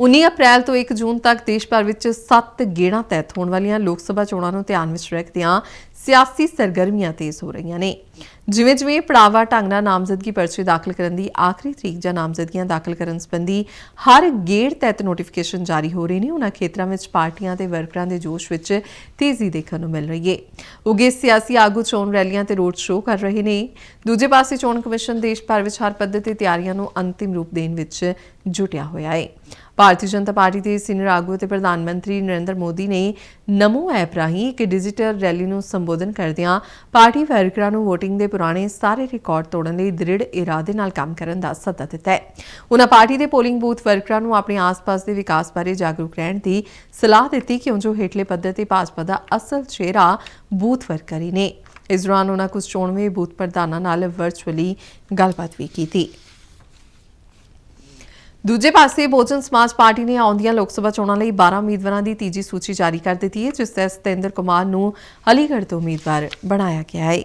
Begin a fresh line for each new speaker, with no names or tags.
19 ਅਪ੍ਰੈਲ ਤੋਂ 1 ਜੂਨ ਤੱਕ ਦੇਸ਼ ਭਰ ਵਿੱਚ 7 ਗੇੜਾਂ ਤਹਿਤ ਹੋਣ ਵਾਲੀਆਂ ਲੋਕ ਸਭਾ ਚੋਣਾਂ ਨੂੰ ਧਿਆਨ ਵਿੱਚ ਰੱਖਦਿਆਂ ਸਿਆਸੀ ਸਰਗਰਮੀਆਂ ਤੇਜ਼ ਹੋ ਰਹੀਆਂ ਨੇ। ਜਿਵੇਂ ਜਿਵੇਂ ਪੜਾਵਾ ਢੰਗ ਨਾਲ ਨਾਮਜ਼ਦਗੀ ਪਰਚੇ ਦਾਖਲ ਕਰਨ ਦੀ ਆਖਰੀ ਤਰੀਕ ਜਾਂ ਨਾਮਜ਼ਦਗੀਆਂ ਦਾਖਲ ਕਰਨ ਸੰਬੰਧੀ ਹਰ ਗੇੜ ਤਹਿਤ ਨੋਟੀਫਿਕੇਸ਼ਨ ਜਾਰੀ ਹੋ ਰਹੇ ਨੇ। ਉਹਨਾਂ ਖੇਤਰਾਂ ਵਿੱਚ ਪਾਰਟੀਆਂ ਤੇ ਵਰਕਰਾਂ ਦੇ ਜੋਸ਼ ਵਿੱਚ ਤੇਜ਼ੀ ਦੇਖਣ ਨੂੰ ਮਿਲ ਰਹੀ ਹੈ। ਉਗੇ ਸਿਆਸੀ ਆਗੂ ਚੋਣ ਰੈਲੀਆਂ ਤੇ ਰੋਡ ਸ਼ੋਅ ਕਰ ਰਹੇ ਨੇ। ਦੂਜੇ ਪਾਸੇ ਚੋਣ ਕਮਿਸ਼ਨ ਦੇਸ਼ ਭਰ ਵਿੱਚ ਹਰ ਪੱਧਰ ਤੇ ਤਿਆਰੀਆਂ ਨੂੰ ਅੰਤਿਮ ਰੂਪ ਦੇਣ ਵਿੱਚ ਜੁਟਿਆ ਹੋਇਆ ਹੈ। ਭਾਰਤੀ ਜਨਤਾ ਪਾਰਟੀ ਦੇ ਸੀਨੀਅਰ ਆਗੂ ਤੇ ਪ੍ਰਧਾਨ ਮੰਤਰੀ ਨਰਿੰਦਰ ਮੋਦੀ ਨੇ ਨਮੋ ਐਪ ਰਾਹੀਂ ਇੱਕ ਡਿਜੀਟਲ ਰੈਲੀ ਨੂੰ ਸੰਬੋਧਨ ਕਰਦਿਆਂ ਪਾਰਟੀ ਵਰਕਰਾਂ ਨੂੰ VOTING ਦੇ ਪੁਰਾਣੇ ਸਾਰੇ ਰਿਕਾਰਡ ਤੋੜਨ ਲਈ ਦ੍ਰਿੜ ਇਰਾਦੇ ਨਾਲ ਕੰਮ ਕਰਨ ਦਾ ਸੱਦਾ ਦਿੱਤਾ ਹੈ। ਉਹਨਾਂ ਪਾਰਟੀ ਦੇ ਪੋਲਿੰਗ ਬੂਥ ਵਰਕਰਾਂ ਨੂੰ ਆਪਣੇ ਆਸ-ਪਾਸ ਦੇ ਵਿਕਾਸ ਬਾਰੇ ਜਾਗਰੂਕ ਰਹਿਣ ਦੀ ਸਲਾਹ ਦਿੱਤੀ ਕਿਉਂ ਜੋ ਹੇਠਲੇ ਪੱਧਰ ਤੇ ਭਾਜਪਾ ਦਾ ਅਸਲ ਚਿਹਰਾ ਬੂਥ ਵਰਕਰ ਹੀ ਨੇ। ਇਸ ਦੌਰਾਨ ਉਹਨਾਂ ਕੁਝ ਚੋਣਵੇਂ ਬੂਥ ਪ੍ਰਧਾਨਾਂ ਨਾਲ ਵਰਚੁਅਲੀ ਗੱਲਬਾਤ ਵੀ ਕੀਤੀ। ਦੂਜੇ ਪਾਸੇ ਬਹੁਜਨ ਸਮਾਜ ਪਾਰਟੀ ਨੇ ਆਉਂਦੀਆਂ ਲੋਕ ਸਭਾ ਚੋਣਾਂ ਲਈ 12 ਉਮੀਦਵਾਰਾਂ ਦੀ ਤੀਜੀ ਸੂਚੀ ਜਾਰੀ ਕਰ ਦਿੱਤੀ ਹੈ, ਜਿਸ ਤਹਿਤ ਸਤਿੰਦਰ ਕੁਮਾਰ ਨੂੰ ਅਲੀਗੜ੍ਹ ਤੋਂ ਉਮੀਦਵਾਰ ਬਣਾਇਆ ਗਿਆ ਹੈ।